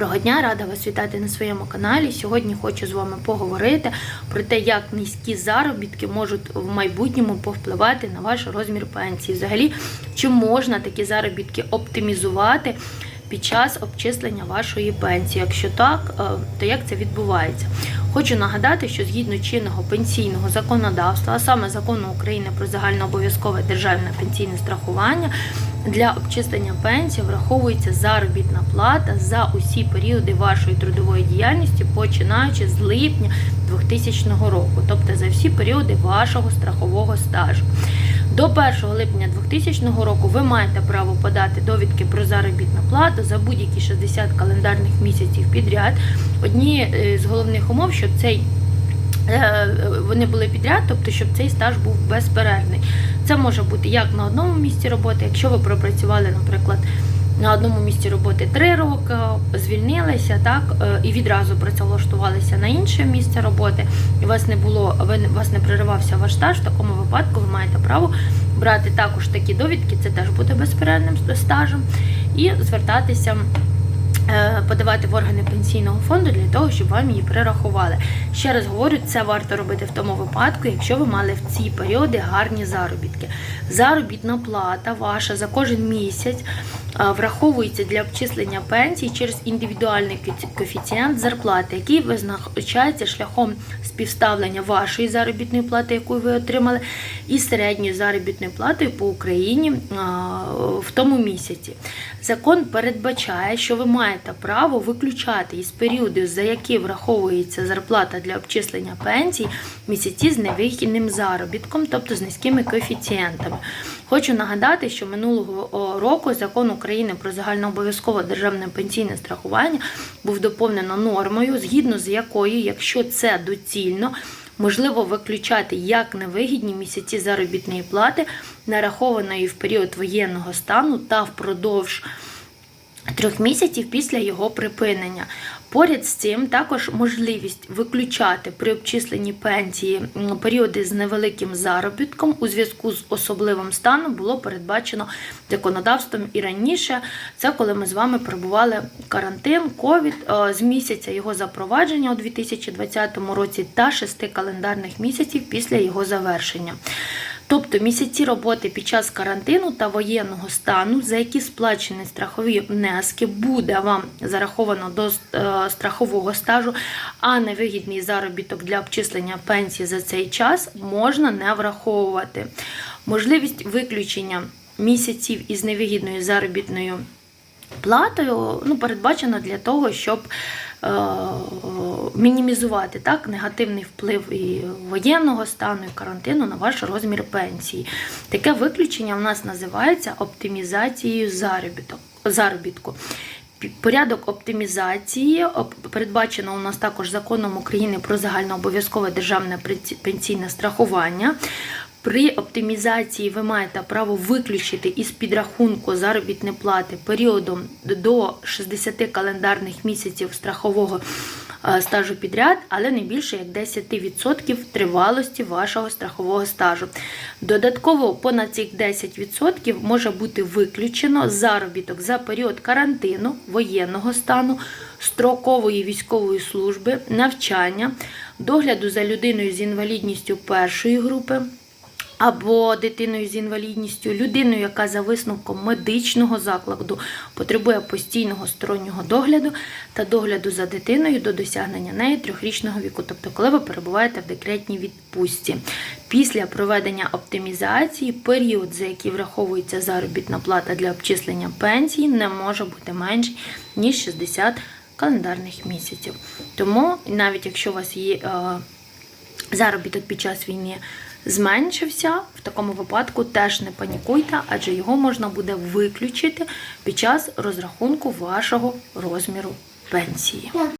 Доброго дня, рада вас вітати на своєму каналі. Сьогодні хочу з вами поговорити про те, як низькі заробітки можуть в майбутньому повпливати на ваш розмір пенсії. Взагалі, чи можна такі заробітки оптимізувати під час обчислення вашої пенсії? Якщо так, е, то як це відбувається? Хочу нагадати, що згідно чинного пенсійного законодавства, а саме закону України про загальнообов'язкове державне пенсійне страхування, для обчислення пенсії враховується заробітна плата за усі періоди вашої трудової діяльності, починаючи з липня 2000 року, тобто за всі періоди вашого страхового стажу. До 1 липня 2000 року ви маєте право подати довідки про заробітну плату за будь-які 60 календарних місяців підряд. Одні е, з головних умов, щоб цей е, вони були підряд, тобто щоб цей стаж був безперервний. Це може бути як на одному місці роботи, якщо ви пропрацювали, наприклад, на одному місці роботи 3 роки, звільнилися, так, е, і відразу працевлаштувалися на інше місце роботи, і вас не було, ви вас не переривався ваш стаж, в такому випадку ви маєте право брати також такі довідки, це теж буде безперервним стажем, і звертатися. Е, Подавати в органи пенсійного фонду для того, щоб вам її перерахували. Ще раз говорю, це варто робити в тому випадку, якщо ви мали в ці періоди гарні заробітки. Заробітна плата ваша за кожен місяць враховується для обчислення пенсії через індивідуальний коефіцієнт зарплати, який визначається шляхом співставлення вашої заробітної плати, яку ви отримали, і середньою заробітною платою по Україні в тому місяці. Закон передбачає, що ви маєте право виключати із періоду, за які враховується зарплата для обчислення пенсій, місяці з невихідним заробітком, тобто з низькими коефіцієнтами. Хочу нагадати, що минулого року закон України про загальнообов'язкове державне пенсійне страхування був доповнено нормою, згідно з якою, якщо це доцільно, можливо виключати як невигідні місяці заробітної плати, нарахованої в період воєнного стану та впродовж трьох місяців після його припинення. Поряд з цим також можливість виключати при обчисленні пенсії періоди з невеликим заробітком у зв'язку з особливим станом було передбачено законодавством і раніше. Це коли ми з вами перебували карантин, ковід е, з місяця його запровадження у 2020 році та шести календарних місяців після його завершення. Тобто місяці роботи під час карантину та воєнного стану, за які сплачені страхові внески, буде вам зараховано до е, страхового стажу, а невигідний заробіток для обчислення пенсії за цей час можна не враховувати. Можливість виключення місяців із невигідною заробітною платою ну, передбачено для того, щоб мінімізувати так, негативний вплив і воєнного стану, і карантину на ваш розмір пенсії. Таке виключення в нас називається оптимізацією заробітку. Порядок оптимізації оп- передбачено у нас також законом України про загальнообов'язкове державне пенсійне страхування. При оптимізації ви маєте право виключити із підрахунку заробітної плати періодом до 60 календарних місяців страхового е, стажу підряд, але не більше як 10% тривалості вашого страхового стажу. Додатково понад цих 10% може бути виключено заробіток за період карантину, воєнного стану, строкової військової служби, навчання, догляду за людиною з інвалідністю першої групи або дитиною з інвалідністю, людиною, яка за висновком медичного закладу потребує постійного стороннього догляду та догляду за дитиною до досягнення неї трьохрічного віку, тобто коли ви перебуваєте в декретній відпустці. Після проведення оптимізації період, за який враховується заробітна плата для обчислення пенсії, не може бути менший ніж 60 календарних місяців. Тому навіть якщо у вас є е, заробіток під час війни зменшився, в такому випадку теж не панікуйте, адже його можна буде виключити під час розрахунку вашого розміру пенсії.